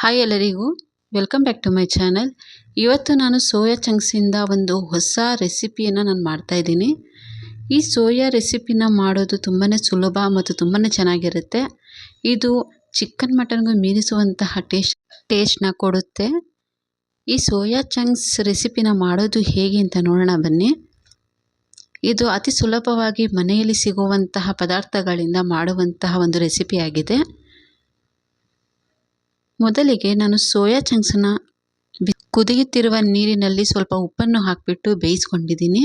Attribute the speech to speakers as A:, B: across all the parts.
A: Hi ಎಲ್ಲರಿಗೂ welcome back to my channel ಇವತ್ತು ನಾನು ಸೋಯಾ ಚಂಕ್ಸಿಂದ ಒಂದು ಹೊಸ ರೆಸಿಪಿಯನ್ನು ನಾನು ಮಾಡ್ತಾಯಿದ್ದೀನಿ ಈ ಸೋಯಾ ರೆಸಿಪಿನ ಮಾಡೋದು ತುಂಬಾ ಸುಲಭ ಮತ್ತು ತುಂಬಾ ಚೆನ್ನಾಗಿರುತ್ತೆ. ಇದು ಚಿಕನ್ ಮಟನ್ಗೂ ಮೀರಿಸುವಂತಹ ಟೇಸ್ಟ್ ಟೇಸ್ಟ್ನ ಕೊಡುತ್ತೆ. ಈ ಸೋಯಾ ಚಂಕ್ಸ್ ರೆಸಿಪಿನ ಮಾಡೋದು ಹೇಗೆ ಅಂತ ನೋಡೋಣ ಬನ್ನಿ. ಇದು ಅತಿ ಸುಲಭವಾಗಿ ಮನೆಯಲ್ಲಿ ಸಿಗುವಂತಹ ಪದಾರ್ಥಗಳಿಂದ ಮಾಡುವಂತಹ ಒಂದು ರೆಸಿಪಿಯಾಗಿದೆ. ಮೊದಲಿಗೆ ನಾನು ಸೋಯಾ ಚಂಕ್ಸನ್ನ ಕುದಿಯುತ್ತಿರುವ ನೀರಿನಲ್ಲಿ ಸ್ವಲ್ಪ ಉಪ್ಪನ್ನು ಹಾಕಿಬಿಟ್ಟು ಬೇಯಿಸ್ಕೊಂಡಿದ್ದೀನಿ.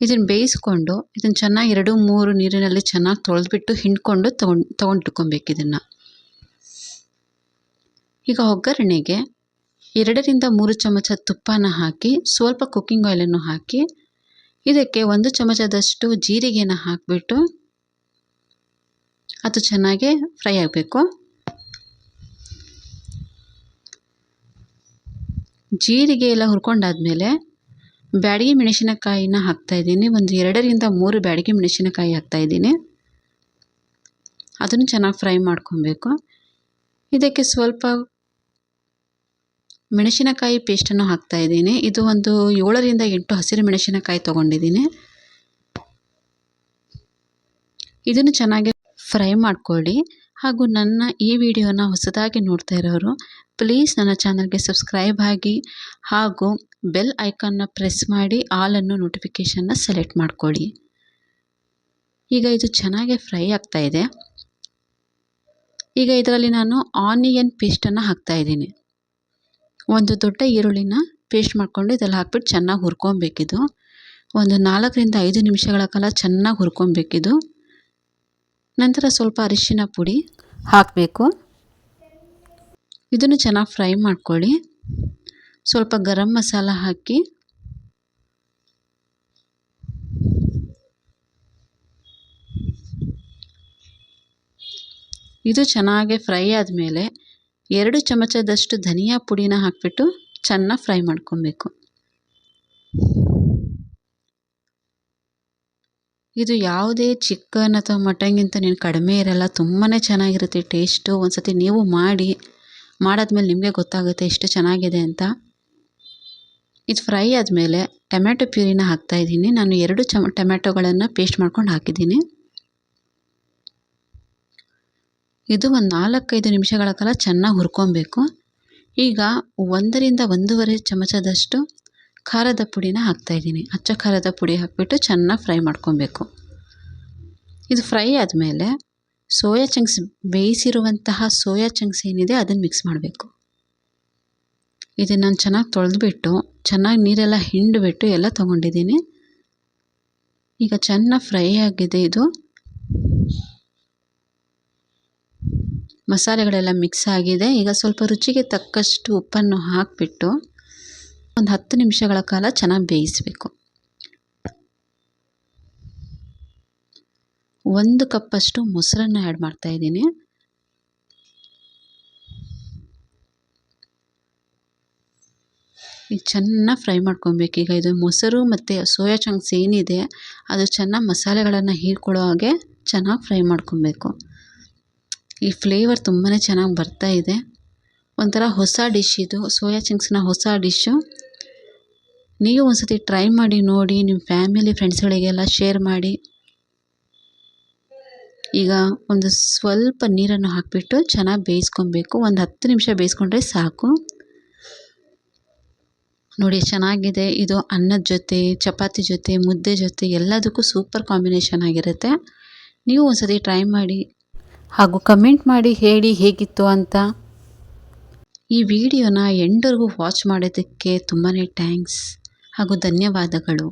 A: ಇದನ್ನು ಬೇಯಿಸ್ಕೊಂಡು ಇದನ್ನು ಚೆನ್ನಾಗಿ ಎರಡು ಮೂರು ನೀರಿನಲ್ಲಿ ಚೆನ್ನಾಗಿ ತೊಳೆದ್ಬಿಟ್ಟು ಹಿಂಡ್ಕೊಂಡು ತೊಗೊಂಡು ತೊಗೊಂಡಿಟ್ಕೊಬೇಕು ಇದನ್ನು. ಈಗ ಒಗ್ಗರಣೆಗೆ ಎರಡರಿಂದ ಮೂರು ಚಮಚ ತುಪ್ಪನ ಹಾಕಿ ಸ್ವಲ್ಪ ಕುಕ್ಕಿಂಗ್ ಆಯಿಲನ್ನು ಹಾಕಿ ಇದಕ್ಕೆ ಒಂದು ಚಮಚದಷ್ಟು ಜೀರಿಗೆನ ಹಾಕಿಬಿಟ್ಟು ಅದು ಚೆನ್ನಾಗಿ ಫ್ರೈ ಆಗಬೇಕು. ಜೀರಿಗೆ ಎಲ್ಲ ಹುರ್ಕೊಂಡಾದಮೇಲೆ ಬ್ಯಾಡಗಿ ಮೆಣಸಿನಕಾಯಿನ ಹಾಕ್ತಾಯಿದ್ದೀನಿ ಒಂದು ಎರಡರಿಂದ ಮೂರು ಬ್ಯಾಡಗಿ ಮೆಣಸಿನಕಾಯಿ ಹಾಕ್ತಾಯಿದ್ದೀನಿ ಅದನ್ನು ಚೆನ್ನಾಗಿ ಫ್ರೈ ಮಾಡ್ಕೊಬೇಕು. ಇದಕ್ಕೆ ಸ್ವಲ್ಪ ಮೆಣಸಿನಕಾಯಿ ಪೇಸ್ಟನ್ನು ಹಾಕ್ತಾಯಿದ್ದೀನಿ ಇದು ಒಂದು ಏಳರಿಂದ ಎಂಟು ಹಸಿರು ಮೆಣಸಿನಕಾಯಿ ತೊಗೊಂಡಿದ್ದೀನಿ. ಇದನ್ನು ಚೆನ್ನಾಗಿ ಫ್ರೈ ಮಾಡ್ಕೊಳ್ಳಿ. ಹಾಗೂ ನನ್ನ ಈ ವಿಡಿಯೋನ ಹೊಸದಾಗಿ ನೋಡ್ತಾ ಇರೋರು, ಪ್ಲೀಸ್ ನನ್ನ ಚಾನಲ್ಗೆ ಸಬ್ಸ್ಕ್ರೈಬ್ ಆಗಿ ಹಾಗೂ ಬೆಲ್ ಐಕಾನ್ನ ಪ್ರೆಸ್ ಮಾಡಿ ಆಲನ್ನು ನೋಟಿಫಿಕೇಷನ್ನ ಸೆಲೆಕ್ಟ್ ಮಾಡ್ಕೊಳ್ಳಿ. ಈಗ ಇದು ಚೆನ್ನಾಗಿ ಫ್ರೈ ಆಗ್ತಾ ಇದೆ. ಈಗ ಇದರಲ್ಲಿ ನಾನು ಆನಿಯನ್ ಪೇಸ್ಟನ್ನು ಹಾಕ್ತಾಯಿದ್ದೀನಿ ಒಂದು ದೊಡ್ಡ ಈರುಳ್ಳಿನ ಪೇಸ್ಟ್ ಮಾಡಿಕೊಂಡು ಇದರಲ್ಲಿ ಹಾಕ್ಬಿಟ್ಟು ಚೆನ್ನಾಗಿ ಹುರ್ಕೊಬೇಕಿದು. ಒಂದು ನಾಲ್ಕರಿಂದ ಐದು ನಿಮಿಷಗಳ ಕಾಲ ಚೆನ್ನಾಗಿ ಹುರ್ಕೊಬೇಕಿದು. ನಂತರ ಸ್ವಲ್ಪ ಅರಿಶಿನ ಪುಡಿ ಹಾಕಬೇಕು. ಇದನ್ನು ಚೆನ್ನಾಗಿ ಫ್ರೈ ಮಾಡ್ಕೊಳ್ಳಿ. ಸ್ವಲ್ಪ ಗರಂ ಮಸಾಲ ಹಾಕಿ. ಇದು ಚೆನ್ನಾಗಿ ಫ್ರೈ ಆದಮೇಲೆ ಎರಡು ಚಮಚದಷ್ಟು ಧನಿಯಾ ಪುಡಿನ ಹಾಕಿಬಿಟ್ಟು ಚೆನ್ನಾಗಿ ಫ್ರೈ ಮಾಡ್ಕೊಬೇಕು. ಇದು ಯಾವುದೇ ಚಿಕನ್ ಅಥವಾ ಮಟನ್ಗಿಂತ ನೀನು ಕಡಿಮೆ ಇರಲ್ಲ ತುಂಬಾ ಚೆನ್ನಾಗಿರುತ್ತೆ ಟೇಸ್ಟು ಒಂದು ಸತಿ ನೀವು ಮಾಡಿ, ಮಾಡಾದ್ಮೇಲೆ ನಿಮಗೆ ಗೊತ್ತಾಗುತ್ತೆ ಎಷ್ಟು ಚೆನ್ನಾಗಿದೆ ಅಂತ. ಇದು ಫ್ರೈ ಆದಮೇಲೆ ಟೊಮ್ಯಾಟೊ ಪ್ಯೂರಿನ ಹಾಕ್ತಾಯಿದ್ದೀನಿ ನಾನು ಎರಡು ಚಮ ಟೊಮ್ಯಾಟೊಗಳನ್ನು ಪೇಸ್ಟ್ ಮಾಡ್ಕೊಂಡು ಹಾಕಿದ್ದೀನಿ. ಇದು ಒಂದು ನಾಲ್ಕೈದು ನಿಮಿಷಗಳ ಕಾಲ ಚೆನ್ನಾಗಿ ಹುರ್ಕೊಬೇಕು. ಈಗ ಒಂದರಿಂದ ಒಂದೂವರೆ ಚಮಚದಷ್ಟು ಖಾರದ ಪುಡಿನ ಹಾಕ್ತಾಯಿದ್ದೀನಿ ಅಚ್ಚ ಖಾರದ ಪುಡಿ ಹಾಕಿಬಿಟ್ಟು ಚೆನ್ನಾಗಿ ಫ್ರೈ ಮಾಡ್ಕೊಬೇಕು. ಇದು ಫ್ರೈ ಆದಮೇಲೆ ಸೋಯಾ ಚಂಕ್ಸ್ ಬೇಯಿಸಿರುವಂತಹ ಸೋಯಾ ಚಂಕ್ಸ್ ಏನಿದೆ ಅದನ್ನು ಮಿಕ್ಸ್ ಮಾಡಬೇಕು. ಇದನ್ನು ನಾನು ಚೆನ್ನಾಗಿ ತೊಳೆದುಬಿಟ್ಟು ಚೆನ್ನಾಗಿ ನೀರೆಲ್ಲ ಹಿಂಡಿಬಿಟ್ಟು ಎಲ್ಲ ತೊಗೊಂಡಿದ್ದೀನಿ. ಈಗ ಚೆನ್ನಾಗಿ ಫ್ರೈ ಆಗಿದೆ ಇದು. ಮಸಾಲೆಗಳೆಲ್ಲ ಮಿಕ್ಸ್ ಆಗಿದೆ. ಈಗ ಸ್ವಲ್ಪ ರುಚಿಗೆ ತಕ್ಕಷ್ಟು ಉಪ್ಪನ್ನು ಹಾಕಿಬಿಟ್ಟು ಒಂದು ಹತ್ತು ನಿಮಿಷಗಳ ಕಾಲ ಚೆನ್ನಾಗಿ ಬೇಯಿಸಬೇಕು. ಒಂದು ಕಪ್ಪಷ್ಟು ಮೊಸರನ್ನು ಆ್ಯಡ್ ಮಾಡ್ತಾಯಿದ್ದೀನಿ ಈಗ ಚೆನ್ನಾಗಿ ಫ್ರೈ ಮಾಡ್ಕೊಬೇಕು. ಈಗ ಇದು ಮೊಸರು ಮತ್ತು ಸೋಯಾ ಚಂಕ್ಸ್ ಏನಿದೆ, ಅದು ಚೆನ್ನಾಗಿ ಮಸಾಲೆಗಳನ್ನು ಹೀರ್ಕೊಳ್ಳೋ ಹಾಗೆ ಚೆನ್ನಾಗಿ ಫ್ರೈ ಮಾಡ್ಕೊಬೇಕು. ಈ ಫ್ಲೇವರ್ ತುಂಬಾ ಚೆನ್ನಾಗಿ ಬರ್ತಾ ಇದೆ. ಒಂಥರ ಹೊಸ ಡಿಶ್ ಇದು. ಸೋಯಾ ಚಂಕ್ಸ್ನ ಹೊಸ ಡಿಶ್ಶು ನೀವು ಒಂದು ಸತಿ ಟ್ರೈ ಮಾಡಿ ನೋಡಿ ನಿಮ್ಮ ಫ್ಯಾಮಿಲಿ ಫ್ರೆಂಡ್ಸ್ಗಳಿಗೆಲ್ಲ ಶೇರ್ ಮಾಡಿ. ಈಗ ಒಂದು ಸ್ವಲ್ಪ ನೀರನ್ನು ಹಾಕಿಬಿಟ್ಟು ಚೆನ್ನಾಗಿ ಬೇಯಿಸ್ಕೊಬೇಕು. ಒಂದು ಹತ್ತು ನಿಮಿಷ ಬೇಯಿಸ್ಕೊಂಡ್ರೆ ಸಾಕು. ನೋಡಿ, ಚೆನ್ನಾಗಿದೆ. ಇದು ಅನ್ನದ ಜೊತೆ, ಚಪಾತಿ ಜೊತೆ, ಮುದ್ದೆ ಜೊತೆ, ಎಲ್ಲದಕ್ಕೂ ಸೂಪರ್ ಕಾಂಬಿನೇಷನ್ ಆಗಿರುತ್ತೆ. ನೀವು ಒಂದು ಸತಿ ಟ್ರೈ ಮಾಡಿ ಹಾಗೂ ಕಮೆಂಟ್ ಮಾಡಿ ಹೇಳಿ ಹೇಗಿತ್ತು ಅಂತ. ಈ ವಿಡಿಯೋನ ಎಂಡರ್ಗೂ ವಾಚ್ ಮಾಡೋದಕ್ಕೆ ತುಂಬಾ ಥ್ಯಾಂಕ್ಸ್ ಹಾಗೂ ಧನ್ಯವಾದಗಳು.